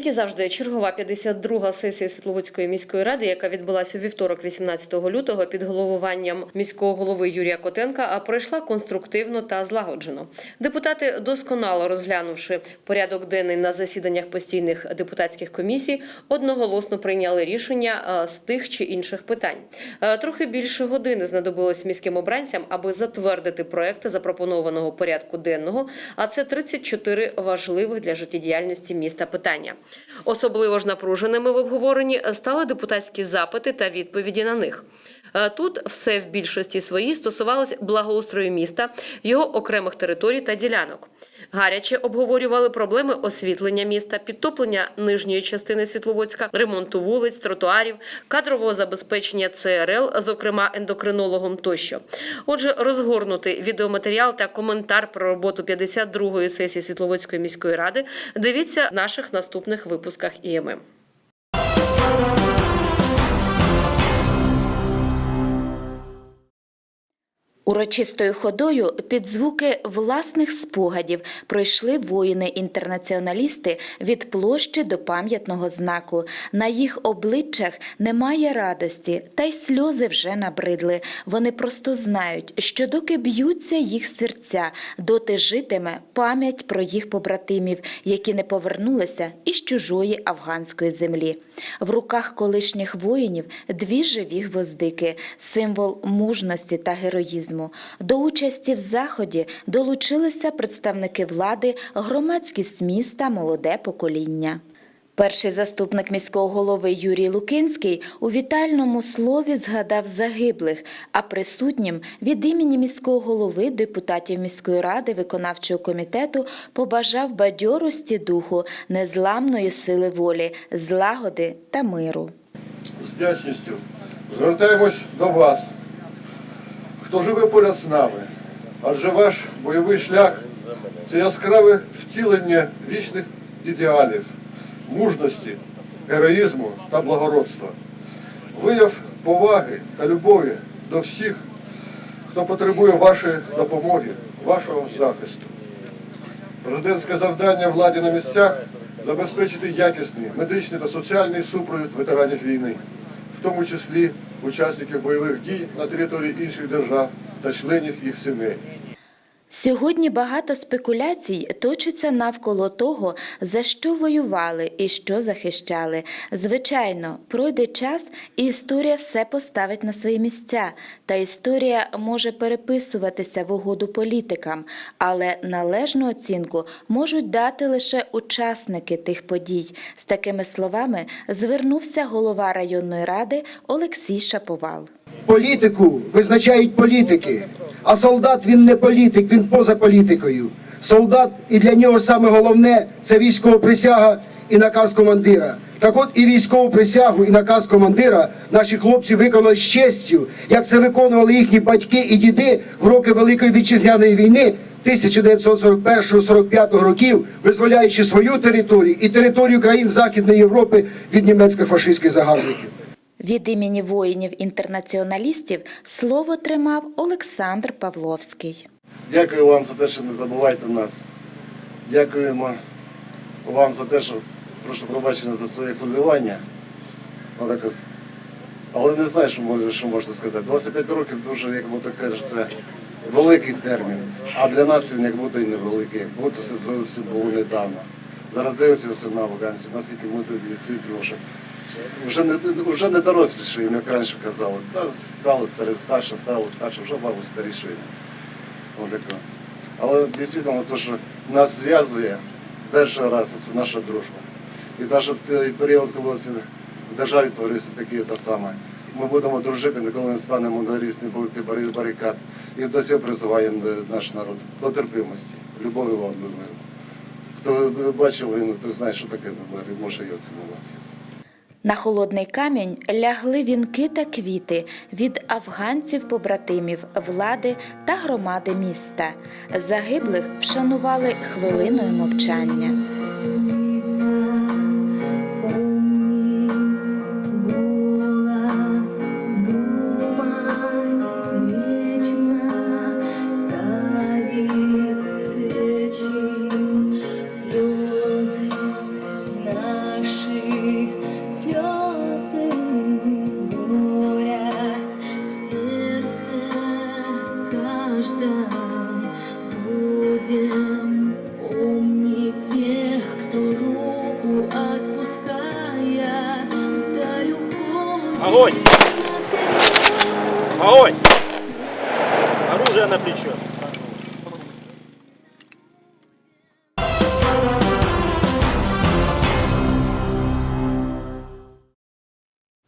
Як і завжди, чергова 52-га сесія Світловодської міської ради, яка відбулася у вівторок, 18 лютого, під головуванням міського голови Юрія Котенка, а пройшла конструктивно та злагоджено. Депутати, досконало розглянувши порядок денний на засіданнях постійних депутатських комісій, одноголосно прийняли рішення е, з тих чи інших питань. Е, Трохи більше години знадобилось міським обранцям, аби затвердити проекти запропонованого порядку денного. А це 34 важливих для життєдіяльності міста питання. Особливо ж напруженими в обговоренні стали депутатські запити та відповіді на них. Е, Тут все в більшості своїй стосувалось благоустрою міста, його окремих територій та ділянок. Гаряче обговорювали проблеми освітлення міста, підтоплення нижньої частини Світловодська, ремонту вулиць, тротуарів, кадрового забезпечення ЦРЛ, зокрема ендокринологом тощо. Отже, розгорнутий відеоматеріал та коментар про роботу 52-ї сесії Світловодської міської ради дивіться в наших наступних випусках ІММ. Урочистою ходою під звуки власних спогадів пройшли воїни-інтернаціоналісти від площі до пам'ятного знаку. На їх обличчях немає радості, та й сльози вже набридли. Вони просто знають, що доки б'ються їх серця, доти житиме пам'ять про їх побратимів, які не повернулися із чужої афганської землі. В руках колишніх воїнів дві живі гвоздики, символ мужності та героїзму. До участі в заході долучилися представники влади, громадськість міста, молоде покоління. Перший заступник міського голови Юрій Лукинський у вітальному слові згадав загиблих, а присутнім від імені міського голови, депутатів міської ради, виконавчого комітету побажав бадьорості духу, незламної сили волі, злагоди та миру. з вдячністю звертаємось до вас, хто живе поряд з нами, адже ваш бойовий шлях це яскраве втілення вічних ідеалів, мужності, героїзму та благородства, вияв поваги та любові до всіх, хто потребує вашої допомоги, вашого захисту. Президентське завдання владі на місцях забезпечити якісний медичний та соціальний супровід ветеранів війни, в тому числі учасників бойових дій на території інших держав та членів їх сімей. Сьогодні багато спекуляцій точиться навколо того, за що воювали і що захищали. Звичайно, пройде час, і історія все поставить на свої місця. Та історія може переписуватися в угоду політикам, але належну оцінку можуть дати лише учасники тих подій. З такими словами звернувся голова районної ради Олексій Шаповал. Політику визначають політики, а солдат він не політик, він поза політикою. Солдат і для нього саме головне це військова присяга і наказ командира. Так от і військову присягу, і наказ командира наші хлопці виконали з честю, як це виконували їхні батьки і діди в роки Великої вітчизняної війни 1941-45 років, визволяючи свою територію і територію країн Західної Європи від німецьких фашистських загарбників. Від імені воїнів-інтернаціоналістів слово тримав Олександр Павловський. Дякую вам за те, що не забувайте нас. Дякуємо вам за те, що прошу пробачення за своє хвилювання. Але не знаю, що можна, що можна сказати. 25 років дуже, як будто кажуть, це великий термін. А для нас він як будто і невеликий, як будто це зовсім було недавно. Зараз дивимося все на афганців, наскільки ми тоді світло, що вже не, вже не доросліші, як раніше казали. Та стали старі, старше, стали старше, вже, мабуть, старішими. Отако. Але дійсно, те, що нас зв'язує перший раз, це наша дружба. І навіть в той період, коли в державі твориться такі те саме, ми будемо дружити, ніколи не станемо на різні бари- барикад. І до цього призиваємо наш народ до терпимості, любові вам до миру. Хто бачив війну, той знає, що таке може його цінувати. На холодний камінь лягли вінки та квіти від афганців-побратимів, влади та громади міста. Загиблих вшанували хвилиною мовчання. Огонь! Оружие на плечо.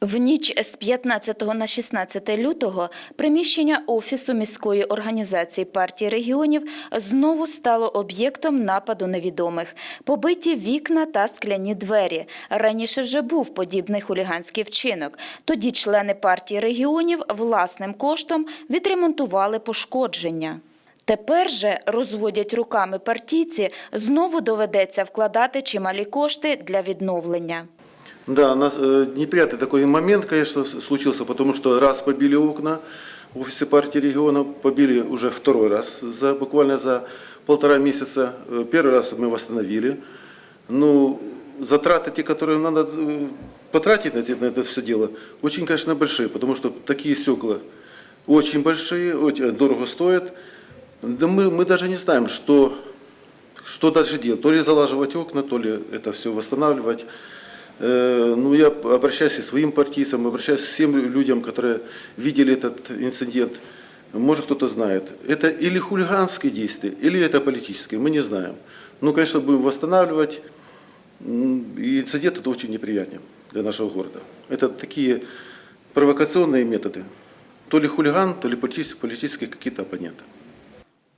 В ніч з 15 на 16 лютого приміщення Офісу міської організації партії регіонів знову стало об'єктом нападу невідомих. Побиті вікна та скляні двері. Раніше вже був подібний хуліганський вчинок. Тоді члени партії регіонів власним коштом відремонтували пошкодження. Тепер же, розводять руками партійці, знову доведеться вкладати чималі кошти для відновлення. Да, нас э, неприятный такой момент, конечно, случился, потому что раз побили окна в офисе партии региона, побили уже второй раз, за, буквально за полтора месяца. Э, Первый раз мы восстановили. Ну, затраты, те, которые надо э, потратить на, на это все дело, очень, конечно, большие, потому что такие стекла очень большие, очень дорого стоят. Да мы, мы даже не знаем, что, что дальше делать. То ли залаживать окна, то ли это все восстанавливать. Э, Ну, я обращаюсь и своим партийцам, обращаюсь к всем людям, которые видели этот инцидент. Может, кто-то знает. Это или хулиганские действия, или это политические, мы не знаем. Ну, конечно, будем восстанавливать. И инцидент это очень неприятен для нашего города. Это такие провокационные методы. То ли хулиган, то ли политические, политические какие-то оппоненты.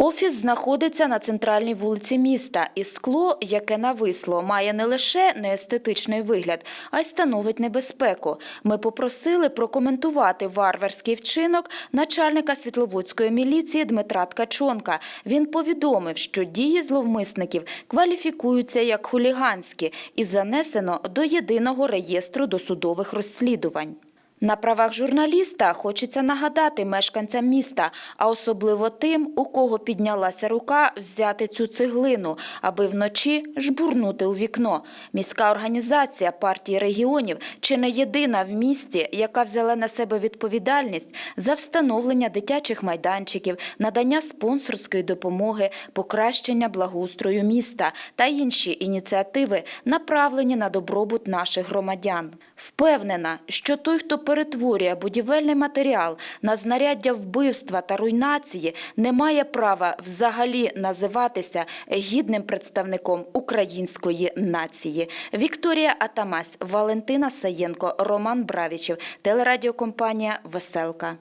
Офіс знаходиться на центральній вулиці міста, і скло, яке нависло, має не лише неестетичний вигляд, а й становить небезпеку. Ми попросили прокоментувати варварський вчинок начальника Світловодської міліції Дмитра Ткачонка. Він повідомив, що дії зловмисників кваліфікуються як хуліганські і занесено до єдиного реєстру досудових розслідувань. На правах журналіста хочеться нагадати мешканцям міста, а особливо тим, у кого піднялася рука взяти цю цеглину, аби вночі жбурнути у вікно. Міська організація партії регіонів чи не єдина в місті, яка взяла на себе відповідальність за встановлення дитячих майданчиків, надання спонсорської допомоги, покращення благоустрою міста та інші ініціативи, направлені на добробут наших громадян. Впевнена, що той, хто перетворює будівельний матеріал на знаряддя вбивства та руйнації, не має права взагалі називатися гідним представником української нації. Вікторія Атамась, Валентина Саєнко, Роман Бравічів, телерадіокомпанія Веселка.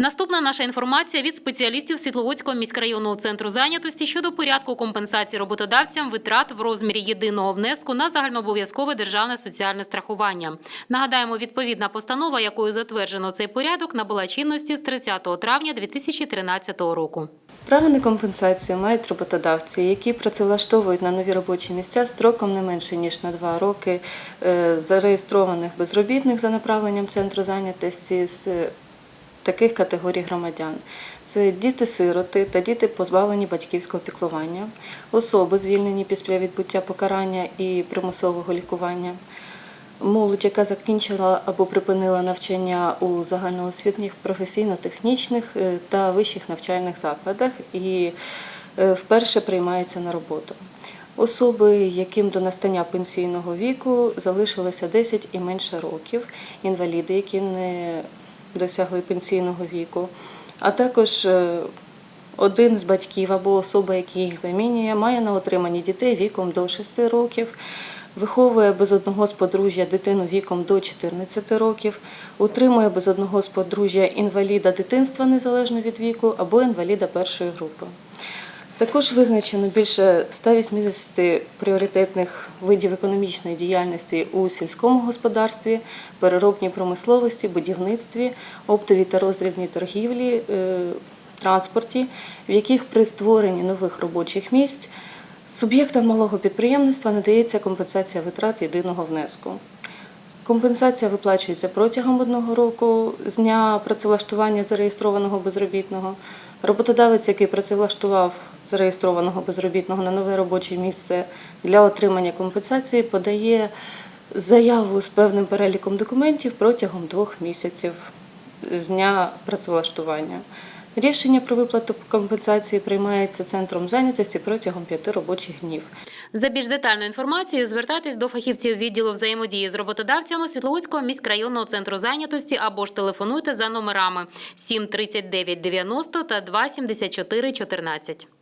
Наступна наша інформація від спеціалістів Світловодського міськрайонного центру зайнятості щодо порядку компенсації роботодавцям витрат в розмірі єдиного внеску на загальнообов'язкове державне соціальне страхування. Нагадаємо, відповідна постанова, якою затверджено цей порядок, набула чинності з 30 травня 2013 року. Право на компенсацію мають роботодавці, які працевлаштовують на нові робочі місця строком не менше ніж на два роки е, зареєстрованих безробітних за направленням центру зайнятості з е, таких категорій громадян. Це діти-сироти та діти, позбавлені батьківського піклування, особи, звільнені після відбуття покарання і примусового лікування, молодь, яка закінчила або припинила навчання у загальноосвітніх професійно-технічних е, та вищих навчальних закладах і е, вперше приймається на роботу. Особи, яким до настання пенсійного віку залишилося 10 і менше років, інваліди, які не досягли пенсійного віку, а також е, один з батьків або особа, яка їх замінює, має на отриманні дітей віком до 6 років, виховує без одного з подружжя дитину віком до 14 років, утримує без одного з подружжя інваліда дитинства незалежно від віку або інваліда першої групи. Також визначено більше 180 пріоритетних видів економічної діяльності у сільському господарстві, переробній промисловості, будівництві, оптовій та роздрібній торгівлі, е, транспорті, в яких при створенні нових робочих місць суб'єктам малого підприємництва надається компенсація витрат єдиного внеску. Компенсація виплачується протягом одного року з дня працевлаштування зареєстрованого безробітного. Роботодавець, який працевлаштував зареєстрованого безробітного на нове робоче місце для отримання компенсації, подає заяву з певним переліком документів протягом двох місяців з дня працевлаштування. Рішення про виплату компенсації приймається центром зайнятості протягом п'яти робочих днів. За більш детальною інформацією звертайтесь до фахівців відділу взаємодії з роботодавцями Світловодського міськрайонного центру зайнятості або ж телефонуйте за номерами 7 39 90 та 2 74 14.